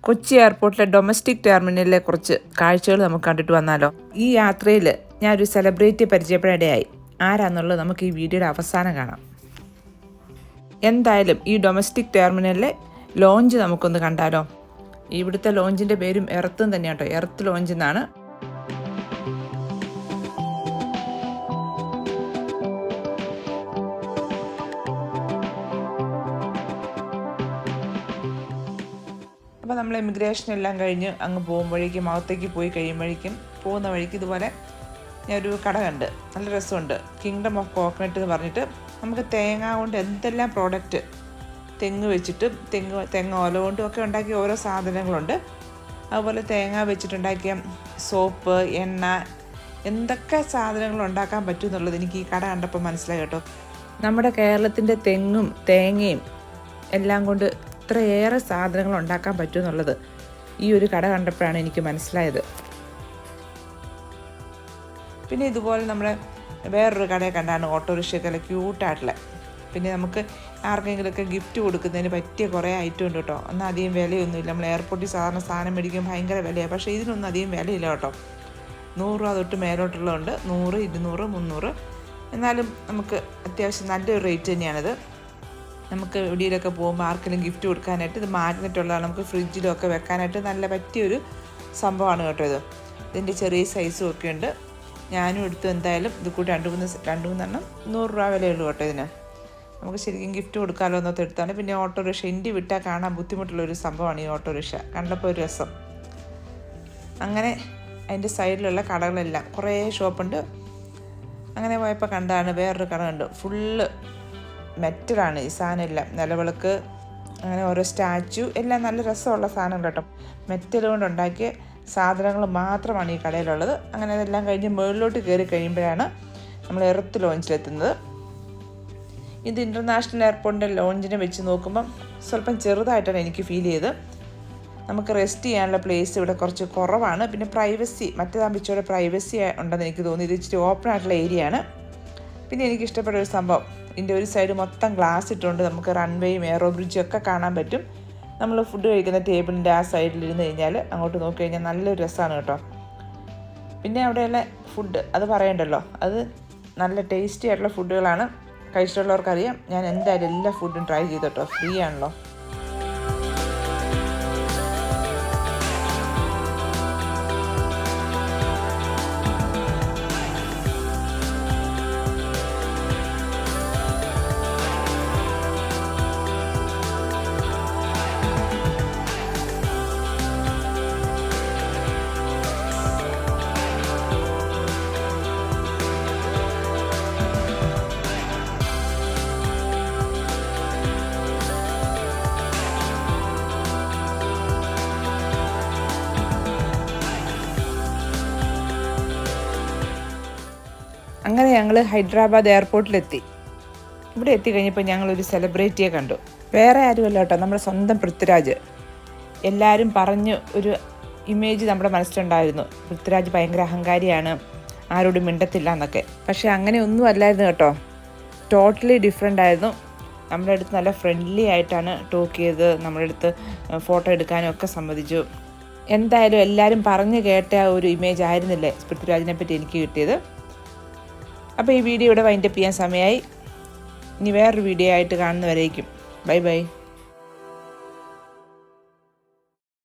Kochi എയർപോർട്ടിലെ domestic ടെർമിനലിലെ കുറച്ച് കാഴ്ചകൾ നമുക്ക് കണ്ടിട്ട് വന്നാലോ? ഈ യാത്രയിൽ ഞാൻ ഒരു സെലിബ്രിറ്റി പരിചയപ്പെടാനിടയായി ആരാന്നുള്ളത് നമുക്ക് ഈ വീഡിയോയുടെ അവസാനം കാണാം. എന്തായാലും ഈ ഡൊമസ്റ്റിക് ടെർമിനലിലെ ലോഞ്ച് നമുക്കൊന്ന് കണ്ടാലോ? ഇവിടുത്തെ ലോഞ്ചിന്റെ പേരും എർത്തും തന്നെയാട്ടോ. എർത്ത് ലോഞ്ച് എന്നാണ്. അപ്പോൾ നമ്മൾ ഇമിഗ്രേഷൻ എല്ലാം കഴിഞ്ഞ് അങ്ങ് പോകുമ്പോഴേക്കും അകത്തേക്ക് പോയി കഴിയുമ്പോഴേക്കും പോകുന്ന വഴിക്ക് ഇതുപോലെ ഞാനൊരു കട കണ്ട്. നല്ല രസമുണ്ട്. കിങ്ഡം ഓഫ് കോക്കനട്ട് എന്ന് പറഞ്ഞിട്ട് നമുക്ക് തേങ്ങ കൊണ്ട് എന്തെല്ലാം പ്രോഡക്റ്റ് തെങ്ങ് വെച്ചിട്ട് തെങ്ങ് തേങ്ങ ഓല കൊണ്ടും ഒക്കെ ഉണ്ടാക്കിയ ഓരോ സാധനങ്ങളുണ്ട്. അതുപോലെ തേങ്ങ വെച്ചിട്ടുണ്ടാക്കിയ സോപ്പ് എണ്ണ എന്തൊക്കെ സാധനങ്ങൾ ഉണ്ടാക്കാൻ പറ്റും എന്നുള്ളത് എനിക്ക് ഈ കട കണ്ടപ്പോൾ മനസ്സിലായി കേട്ടോ. നമ്മുടെ കേരളത്തിന്റെ തെങ്ങും തേങ്ങയും എല്ലാം കൊണ്ട് ഇത്രയേറെ സാധനങ്ങൾ ഉണ്ടാക്കാൻ പറ്റും എന്നുള്ളത് ഈ ഒരു കട കണ്ടപ്പോഴാണ് എനിക്ക് മനസ്സിലായത്. പിന്നെ ഇതുപോലെ നമ്മൾ വേറൊരു കടയെ കണ്ടാണ് ഓട്ടോറിക്ഷയൊക്കെ നല്ല ക്യൂട്ടായിട്ടുള്ള. പിന്നെ നമുക്ക് ആർക്കെങ്കിലുമൊക്കെ ഗിഫ്റ്റ് കൊടുക്കുന്നതിന് പറ്റിയ കുറേ ഐറ്റം ഉണ്ട് കേട്ടോ. ഒന്നും അധികം വിലയൊന്നുമില്ല. നമ്മൾ എയർപോർട്ടിൽ സാധാരണ സാധനം മേടിക്കുമ്പോൾ ഭയങ്കര വിലയാണ് പക്ഷേ ഇതിനൊന്നും അധികം വിലയില്ല കേട്ടോ. നൂറ് രൂപ തൊട്ട് മേലോട്ടുള്ളതുണ്ട്. നൂറ് ഇരുന്നൂറ് മുന്നൂറ്. എന്നാലും നമുക്ക് അത്യാവശ്യം നല്ലൊരു റേറ്റ് തന്നെയാണിത്. നമുക്ക് എവിടെയൊക്കെ പോകുമ്പോൾ ആർക്കെങ്കിലും ഗിഫ്റ്റ് കൊടുക്കാനായിട്ട് ഇത് മാഗ്നറ്റ് ഉള്ളതാണ് നമുക്ക് ഫ്രിഡ്ജിലൊക്കെ വെക്കാനായിട്ട് നല്ല പറ്റിയൊരു സംഭവമാണ് കേട്ടോ ഇത്. ഇതിന്റെ ചെറിയ സൈസും ഒക്കെ ഉണ്ട്. ഞാനും എടുത്തു എന്തായാലും ഇത് കൂടി രണ്ട് മൂന്ന് രണ്ട് മൂന്നെണ്ണം നൂറ് രൂപ വിലയുള്ളൂ കേട്ടോ ഇതിന്. നമുക്ക് ശരിക്കും ഗിഫ്റ്റ് കൊടുക്കാമല്ലോ എന്നൊക്കെ എടുത്താണ്. പിന്നെ ഓട്ടോറിക്ഷ ഇന്ത്യ വിട്ടാൽ കാണാൻ ബുദ്ധിമുട്ടുള്ള ഒരു സംഭവമാണ് ഈ ഓട്ടോറിക്ഷ. കണ്ടപ്പോൾ ഒരു രസം. അങ്ങനെ അതിന്റെ സൈഡിലുള്ള കടകളെല്ലാം കുറേ ഷോപ്പുണ്ട് അങ്ങനെ പോയപ്പോൾ കണ്ടാണ് വേറൊരു കട കണ്ടു. ഫുള്ള് മെറ്റലാണ്. ഈ സാധനം എല്ലാം നിലവിളക്ക് അങ്ങനെ ഓരോ സ്റ്റാച്ചു എല്ലാം നല്ല രസമുള്ള സാധനം കേട്ടോ. മെറ്റൽ കൊണ്ട് ഉണ്ടാക്കിയ സാധനങ്ങൾ മാത്രമാണ് ഈ കടയിലുള്ളത്. അങ്ങനെ അതെല്ലാം കഴിഞ്ഞ് മുകളിലോട്ട് കയറി കഴിയുമ്പോഴാണ് നമ്മൾ എർത്ത് ലോഞ്ചിലെത്തുന്നത്. ഇത് ഇന്റർനാഷണൽ എയർപോർട്ടിന്റെ ലോഞ്ചിനെ വെച്ച് നോക്കുമ്പം സ്വല്പം ചെറുതായിട്ടാണ് എനിക്ക് ഫീൽ ചെയ്ത് നമുക്ക് റെസ്റ്റ് ചെയ്യാനുള്ള പ്ലേസ് ഇവിടെ കുറച്ച് കുറവാണ്. പിന്നെ പ്രൈവസി മറ്റേതാകുമ്പോൾ പ്രൈവസി ഉണ്ടെന്ന് എനിക്ക് തോന്നി. ഇത് ഇച്ചിരി ഓപ്പൺ ആയിട്ടുള്ള ഏരിയയാണ് പിന്നെ എനിക്ക് ഇഷ്ടപ്പെട്ട ഒരു സംഭവം. ഇതിന്റെ ഒരു സൈഡ് മൊത്തം ഗ്ലാസ് ഇട്ടുകൊണ്ട് നമുക്ക് റൺവേയും എയറോ ബ്രിഡ്ജും ഒക്കെ കാണാൻ പറ്റും. നമ്മൾ ഫുഡ് കഴിക്കുന്ന ടേബിളിന്റെ ആ സൈഡിൽ ഇരുന്ന് കഴിഞ്ഞാൽ അങ്ങോട്ട് നോക്കി കഴിഞ്ഞാൽ നല്ലൊരു രസമാണ് കേട്ടോ. പിന്നെ അവിടെയുള്ള ഫുഡ് അത് പറയണ്ടല്ലോ. അത് നല്ല ടേസ്റ്റി ആയിട്ടുള്ള ഫുഡുകളാണ് കഴിച്ചിട്ടുള്ളവർക്കറിയാം. ഞാൻ എന്തായാലും എല്ലാ ഫുഡും ട്രൈ ചെയ്തു കേട്ടോ ഫ്രീ ആണല്ലോ. അങ്ങനെ ഞങ്ങൾ ഹൈദരാബാദ് എയർപോർട്ടിലെത്തി. ഇവിടെ എത്തിക്കഴിഞ്ഞപ്പോൾ ഞങ്ങളൊരു സെലിബ്രിറ്റിയെ കണ്ടു. വേറെ ആരുമല്ല കേട്ടോ നമ്മുടെ സ്വന്തം പൃഥ്വിരാജ്. എല്ലാവരും പറഞ്ഞ് ഒരു ഇമേജ് നമ്മുടെ മനസ്സിലുണ്ടായിരുന്നു. പൃഥ്വിരാജ് ഭയങ്കര അഹങ്കാരിയാണ് ആരോടും മിണ്ടത്തില്ല എന്നൊക്കെ. പക്ഷേ അങ്ങനെ ഒന്നും അല്ലായിരുന്നു കേട്ടോ. ടോട്ടലി ഡിഫറെന്റ് ആയിരുന്നു. നമ്മുടെ അടുത്ത് നല്ല ഫ്രണ്ട്ലി ആയിട്ടാണ് ടോക്ക് ചെയ്ത് നമ്മുടെ അടുത്ത് ഫോട്ടോ എടുക്കാനും ഒക്കെ സമ്മതിച്ചു. എന്തായാലും എല്ലാവരും പറഞ്ഞു കേട്ട ഒരു ഇമേജ് ആയിരുന്നില്ലേ പൃഥ്വിരാജിനെ പറ്റി എനിക്ക് കിട്ടിയത്? അപ്പോൾ ഈ വീഡിയോ ഇവിടെ വൈൻഡപ്പ് ചെയ്യാൻ സമയമായി. ഇനി വേറൊരു വീഡിയോ ആയിട്ട് കാണുന്നവരേക്കും. Bye bye.